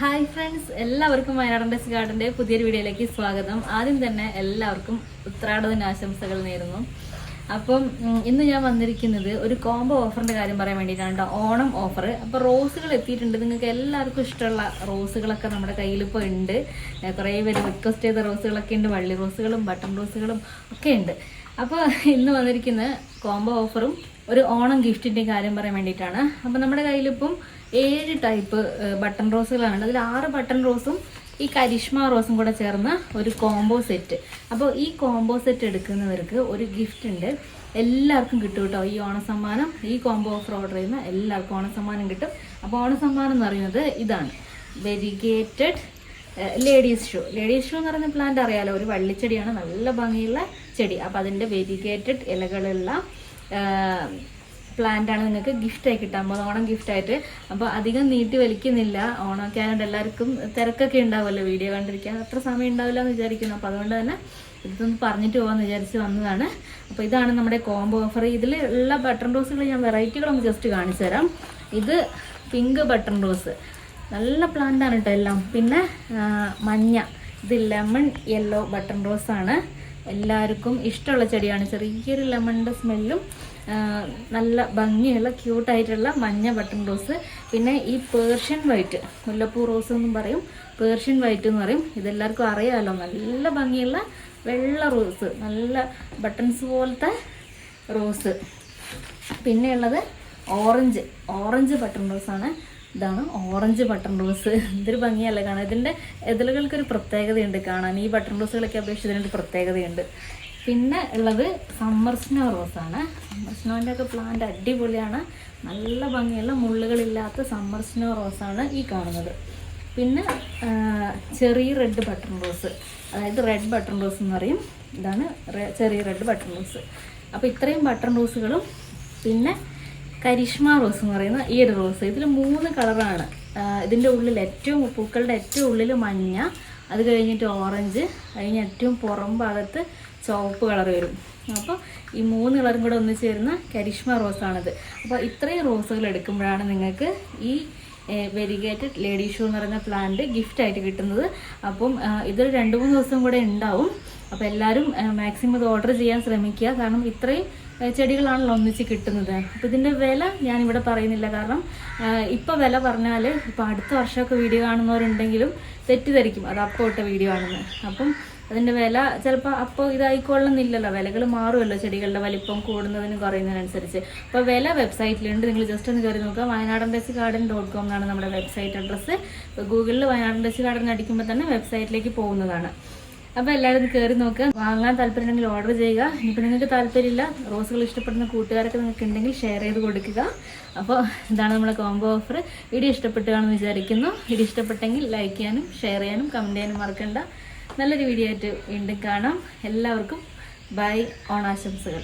Hi friends എല്ലാവർക്കും വയനാടൻ des ഗാർഡന്റെ പുതിയൊരു വീഡിയോയിലേക്ക് സ്വാഗതം. ആദ്യം തന്നെ എല്ലാവർക്കും ഉത്രാടത്തിന് ആശംസകൾ നേരുന്നു. അപ്പം ഇന്ന് ഞാൻ വന്നിരിക്കുന്നത് ഒരു കോംബോ ഓഫറിന്റെ കാര്യം പറയാൻ വേണ്ടിയിട്ടാണ് കേട്ടോ ഓണം ഓഫർ അപ്പോൾ റോസുകൾ എത്തിയിട്ടുണ്ട്. നിങ്ങൾക്ക് എല്ലാവർക്കും ഇഷ്ടമുള്ള റോസുകളൊക്കെ നമ്മുടെ കയ്യിൽ ഇപ്പോൾ ഉണ്ട്. കുറേ പേര് റിക്വസ്റ്റ് ചെയ്ത റോസുകളൊക്കെ ഉണ്ട്. വള്ളി റോസുകളും ബട്ടൺ റോസുകളും ഒക്കെ ഉണ്ട്. അപ്പോൾ ഇന്ന് വന്നിരിക്കുന്ന കോംബോ ഓഫറും ഒരു ഓണം ഗിഫ്റ്റിന്റെ കാര്യം പറയാൻ വേണ്ടിയിട്ടാണ്. അപ്പോൾ നമ്മുടെ കയ്യിലിപ്പം ഏഴ് ടൈപ്പ് ബട്ടൺ റോസുകളാണ് അതിൽ ആറ് ബട്ടൺ റോസും ഈ കരിഷ്മ റോസും കൂടെ ചേർന്ന ഒരു കോംബോ സെറ്റ് അപ്പോൾ ഈ കോംബോ സെറ്റ് എടുക്കുന്നവർക്ക് ഒരു ഗിഫ്റ്റ് ഉണ്ട്. എല്ലാവർക്കും കിട്ടും കേട്ടോ ഈ ഓണസമ്മാനം. ഈ കോംബോ ഓഫർ ഓർഡർ ചെയ്യുന്ന എല്ലാവർക്കും ഓണസമ്മാനം കിട്ടും. അപ്പോൾ ഓണ സമ്മാനം എന്ന് പറയുന്നത് ഇതാണ്. Variegated ladies shoe ladies shoe എന്ന് പറയുന്ന പ്ലാന്റ് അറിയാലോ? ഒരു വള്ളിച്ചെടിയാണ്. നല്ല ഭംഗിയുള്ള ചെടി. അപ്പോൾ അതിന്റെ വെരിഗേറ്റഡ് ഇലകളുള്ള പ്ലാന്റ് ആണ് നിങ്ങൾക്ക് ഗിഫ്റ്റായി കിട്ടാൻ പോകുന്നത്. ഓണം ഗിഫ്റ്റായിട്ട് അപ്പോൾ അധികം നീട്ടി വലിക്കുന്നില്ല. ഓണമൊക്കെ ആയതുകൊണ്ട് എല്ലാവർക്കും തിരക്കൊക്കെ ഉണ്ടാവുമല്ലോ വീഡിയോ കണ്ടിരിക്കാൻ. അത്ര സമയം ഉണ്ടാവില്ല എന്ന് വിചാരിക്കുന്നു. അപ്പോൾ അതുകൊണ്ട് തന്നെ ഇതൊന്ന് പറഞ്ഞിട്ട് പോകാമെന്ന് വിചാരിച്ച് വന്നതാണ്. അപ്പോൾ ഇതാണ് നമ്മുടെ കോംബോ ഓഫർ ഇതിൽ ഉള്ള ബട്ടൺ റോസുകൾ ഞാൻ വെറൈറ്റികളൊന്ന് ജസ്റ്റ് കാണിച്ചു തരാം. ഇത് പിങ്ക് ബട്ടൺ റോസ് നല്ല പ്ലാന്റ് ആണ് കേട്ടോ എല്ലാം. പിന്നെ മഞ്ഞ. ഇത് ലെമൺ യെല്ലോ ബട്ടൺ റോസ് ആണ്. എല്ലാവർക്കും ഇഷ്ടമുള്ള ചെടിയാണ്. ചെറിയൊരു ലെമണിന്റെ സ്മെല്ലും നല്ല ഭംഗിയുള്ള ക്യൂട്ടായിട്ടുള്ള മഞ്ഞ ബട്ടൺ റോസ് പിന്നെ ഈ പേർഷ്യൻ വൈറ്റ് മുല്ലപ്പൂ റോസ് എന്നും പറയും. പേർഷ്യൻ വൈറ്റ് എന്ന് പറയും. ഇതെല്ലാവർക്കും അറിയാമല്ലോ നല്ല ഭംഗിയുള്ള വെള്ള റോസ് നല്ല ബട്ടൺസ് പോലത്തെ റോസ് പിന്നെയുള്ളത് ഓറഞ്ച് ഓറഞ്ച് ബട്ടൺ റോസാണ് ഇതാണ് ഓറഞ്ച് ബട്ടൺ റോസ്. എന്തൊരു ഭംഗിയല്ലേ കാണാൻ. ഇതിന്റെ ഇതിലുകൾക്കൊരു പ്രത്യേകതയുണ്ട് കാണാൻ. ഈ ബട്ടൺ റോസുകളൊക്കെ അപേക്ഷിച്ച് ഇതിനൊരു പ്രത്യേകതയുണ്ട്. പിന്നെ ഉള്ളത് സമ്മർ സ്നോ റോസാണ്. സമ്മർ സ്നോന്റെ ഒക്കെ പ്ലാന്റ് അടിപൊളിയാണ്. നല്ല ഭംഗിയുള്ള മുള്ളുകളില്ലാത്ത സമ്മർ സ്നോ റോസാണ് ഈ കാണുന്നത്. പിന്നെ ചെറിയ റെഡ് ബട്ടൺ റോസ്. അതായത് റെഡ് ബട്ടൺ റോസ് എന്ന് പറയും. ഇതാണ് ചെറിയ റെഡ് ബട്ടൺ റോസ്. അപ്പോൾ ഇത്രയും ബട്ടൺ റോസുകളും പിന്നെ കരിഷ്മ റോസ് എന്ന് പറയുന്ന ഈ ഒരു റോസ്. ഇതിൽ മൂന്ന് കളറാണ്. ഇതിന്റെ ഉള്ളിൽ ഏറ്റവും പൂക്കളുടെ ഏറ്റവും ഉള്ളിൽ മഞ്ഞ അത് കഴിഞ്ഞിട്ട് ഓറഞ്ച് കഴിഞ്ഞ് ഏറ്റവും പുറം ഭാഗത്ത് ചുവപ്പ് കളർ വരും. അപ്പോൾ ഈ മൂന്ന് കളറും കൂടെ ഒന്നിച്ച് ചേരുന്ന കരിഷ്മ റോസാണിത് അപ്പോൾ ഇത്രയും റോസുകൾ എടുക്കുമ്പോഴാണ് നിങ്ങൾക്ക് ഈ വെരിഗേറ്റഡ് ലേഡി ഷൂ എന്ന് പറയുന്ന പ്ലാന്റ് ഗിഫ്റ്റ് ആയിട്ട് കിട്ടുന്നത്. അപ്പം ഇതൊരു രണ്ട് മൂന്ന് ദിവസം കൂടെ ഉണ്ടാവും. അപ്പോൾ എല്ലാവരും മാക്സിമം ഇത് ഓർഡർ ചെയ്യാൻ ശ്രമിക്കുക. കാരണം ഇത്രയും ചെടികളാണല്ലോ ഒന്നിച്ച് കിട്ടുന്നത്. അപ്പോൾ ഇതിന്റെ വില ഞാനിവിടെ പറയുന്നില്ല. കാരണം ഇപ്പോൾ വില പറഞ്ഞാൽ ഇപ്പോൾ അടുത്ത വർഷമൊക്കെ വീഡിയോ കാണുന്നവരുണ്ടെങ്കിലും തെറ്റിദ്ധരിക്കും. അത് അപ്പോൾ ഇട്ട വീഡിയോ ആണെന്ന്. അപ്പം അതിന്റെ വില ചിലപ്പോൾ അപ്പോൾ ഇതായിക്കൊള്ളുന്നില്ലല്ലോ. വിലകൾ മാറുമല്ലോ ചെടികളുടെ വലിപ്പം കൂടുന്നതിനും കുറയുന്നതിനനുസരിച്ച്. അപ്പോൾ വില വെബ്സൈറ്റിലുണ്ട്. നിങ്ങൾ ജസ്റ്റ് ഒന്ന് കയറി നോക്കുക. വയനാടൻ ഡെച്ച് ഗാർഡൻ ഡോട്ട് കോം എന്നാണ് നമ്മുടെ വെബ്സൈറ്റ് അഡ്രസ്സ്. ഗൂഗിളിൽ വയനാടൻ ഡെച്ച് ഗാർഡൻ അടിക്കുമ്പോൾ തന്നെ വെബ്സൈറ്റിലേക്ക് പോകുന്നതാണ്. അപ്പോൾ എല്ലാവരും കയറി നോക്കുക വാങ്ങാൻ താല്പര്യമുണ്ടെങ്കിൽ ഓർഡർ ചെയ്യുക. ഇനിയിപ്പോൾ നിങ്ങൾക്ക് താല്പര്യമില്ല റോസുകൾ ഇഷ്ടപ്പെടുന്ന കൂട്ടുകാരൊക്കെ നിങ്ങൾക്ക് ഉണ്ടെങ്കിൽ ഷെയർ ചെയ്ത് കൊടുക്കുക. അപ്പോൾ ഇതാണ് നമ്മുടെ കോംബോ ഓഫർ വീഡിയോ ഇഷ്ടപ്പെട്ടു കാണുമെന്ന് വിചാരിക്കുന്നു. വീഡിയോ ഇഷ്ടപ്പെട്ടെങ്കിൽ ലൈക്ക് ചെയ്യാനും ഷെയർ ചെയ്യാനും കമന്റ് ചെയ്യാനും മറക്കണ്ട. നല്ലൊരു വീഡിയോ ആയിട്ട് വീണ്ടും കാണാം. എല്ലാവർക്കും ബൈ ഓണാശംസകൾ.